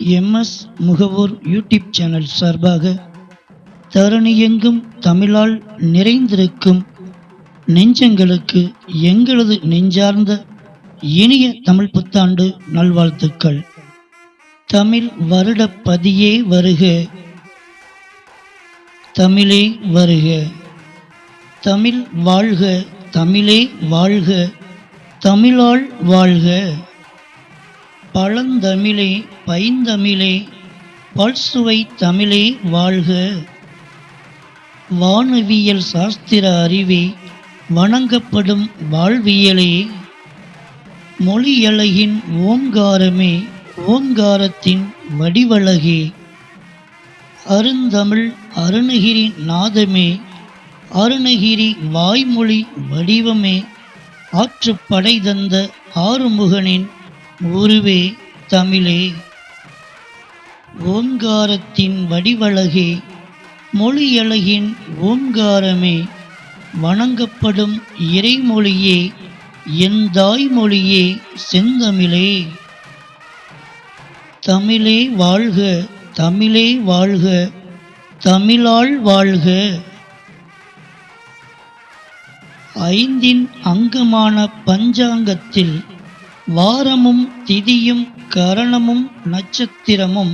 MS Mugavoor YouTube channel சார்பாக தரணியெங்கும் தமிழால் நிறைந்திருக்கும் நெஞ்சங்களுக்கு எங்களது நெஞ்சார்ந்த இனிய தமிழ் புத்தாண்டு நல்வாழ்த்துக்கள். தமிழ் வருட பதியே வருக. தமிழே வருக. தமிழ் வாழ்க. தமிழே வாழ்க. தமிழால் வாழ்க. பழந்தமிழே பைந்தமிழே பல்சுவை தமிழே வாழ்க. வானவியல் சாஸ்திர அறிவே வணங்கப்படும் வாழ்வியலே. மொழியழகின் ஓங்காரமே ஓங்காரத்தின் வடிவழகே. அருந்தமிழ் அருணகிரி நாதமே அருணகிரி வாய்மொழி வடிவமே. ஆற்றுப்படை தந்த ஆறுமுகனின் ஊருவே தமிழே. ஓங்காரத்தின் வடிவழகே மொழியழகின் ஓங்காரமே. வணங்கப்படும் இறைமொழியே என் தாய்மொழியே செந்தமிழே. தமிழே வாழ்க தமிழே வாழ்க தமிழால் வாழ்க. ஐந்தின் அங்கமான பஞ்சாங்கத்தில் வாரமும் திதியும் கரணமும் நட்சத்திரமும்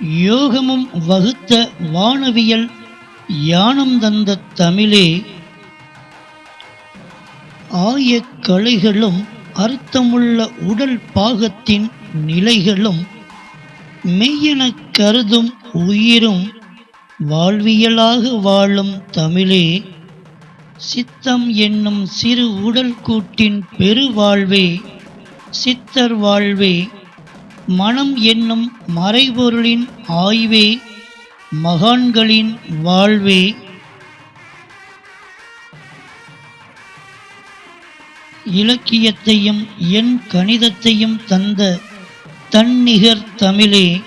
யோகமும் வகுத்த வானவியல் யானம் தந்த தமிழே. ஆய கலைகளும் அர்த்தமுள்ள உடல் பாகத்தின் நிலைகளும் மெய்யெனக் கருதும் உயிரும் வாழ்வியலாக வாழும் தமிழே. சித்தம் என்னும் சிறு உடல் கூட்டின் பெருவாழ்வே சித்தர் வாழ்வே மனம் என்னும் மறைபொருளின் ஆய்வே மகான்களின் வாழ்வே. இலக்கியத்தையும் என் கணிதத்தையும் தந்த தன்னிகர் தமிழே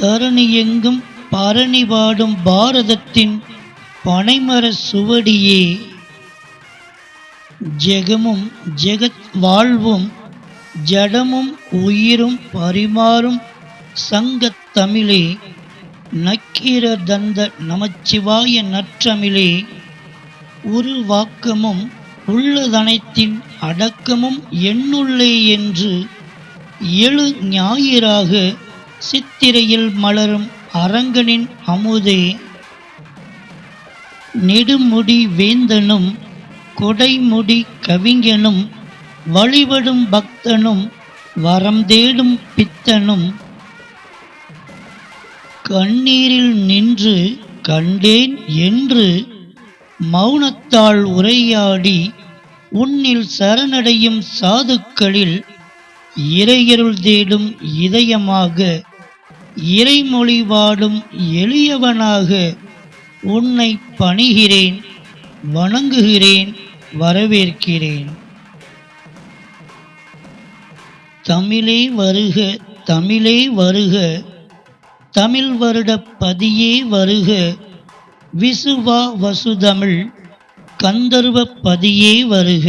தரணியெங்கும் பரணி பாடும் பாரதத்தின் பனைமர சுவடியே. ஜெகமும் ஜெகத் வாழ்வும் ஜடமும் உயிரும் பரிமாறும் சங்கத் தமிழே நக்கீர தந்த நமச்சிவாய நற்றமிழே உருவாக்கமும் உள்ளதனைத்தின் அடக்கமும் என்னுள்ளே என்று எழு ஞாயிறாக சித்திரையில் மலரும் அரங்கனின் அமுதே நெடுமுடி வேந்தனும் கொடைமுடி கவிஞனும் வழிபடும் பக்தனும் வரம் தேடும் பித்தனும் கண்ணீரில் நின்று கண்டேன் என்று மௌனத்தால் உரையாடி உன்னில் சரணடையும் சாதுக்களில் இறையருள் தேடும் இதயமாக இறைமொழி வாடும் எளியவனாக உன்னை பணிகிறேன் வணங்குகிறேன். வரவேற்கிறேன். தமிழே வருக தமிழே வருக தமிழ் வருட பதியே வருக விசுவா வசுதமிழ் கந்தர்வ பதியே வருக.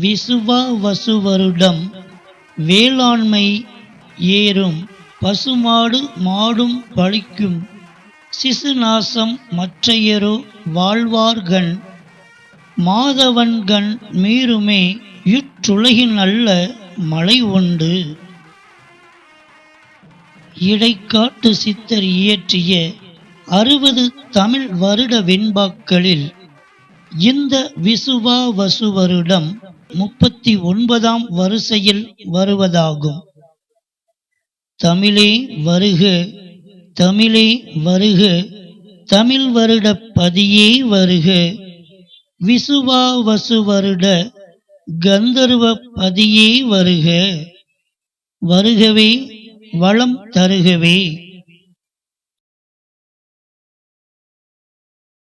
விசுவா வசுவருடம் வேளாண்மை ஏறும் பசுமாடு மாடும் பழிக்கும் சிசுநாசம் மற்றையரோ வாழ்வார்கண் மாதவன்கண் மீறுமே இற்றுலகின் அல்ல மழை உண்டு இடைக்காட்டு சித்தர் இயற்றிய அறுபது தமிழ் வருட வெண்பாக்களில் இந்த விசுவா வசு வருடம் முப்பத்தி ஒன்பதாம் வரிசையில் வருவதாகும். தமிழே வருக தமிழே வருக தமிழ் வருட பதியே வருக. விசுவா வசு வருட கந்தர்வ பதியே வருக. வருகவே வளம் தருகவே.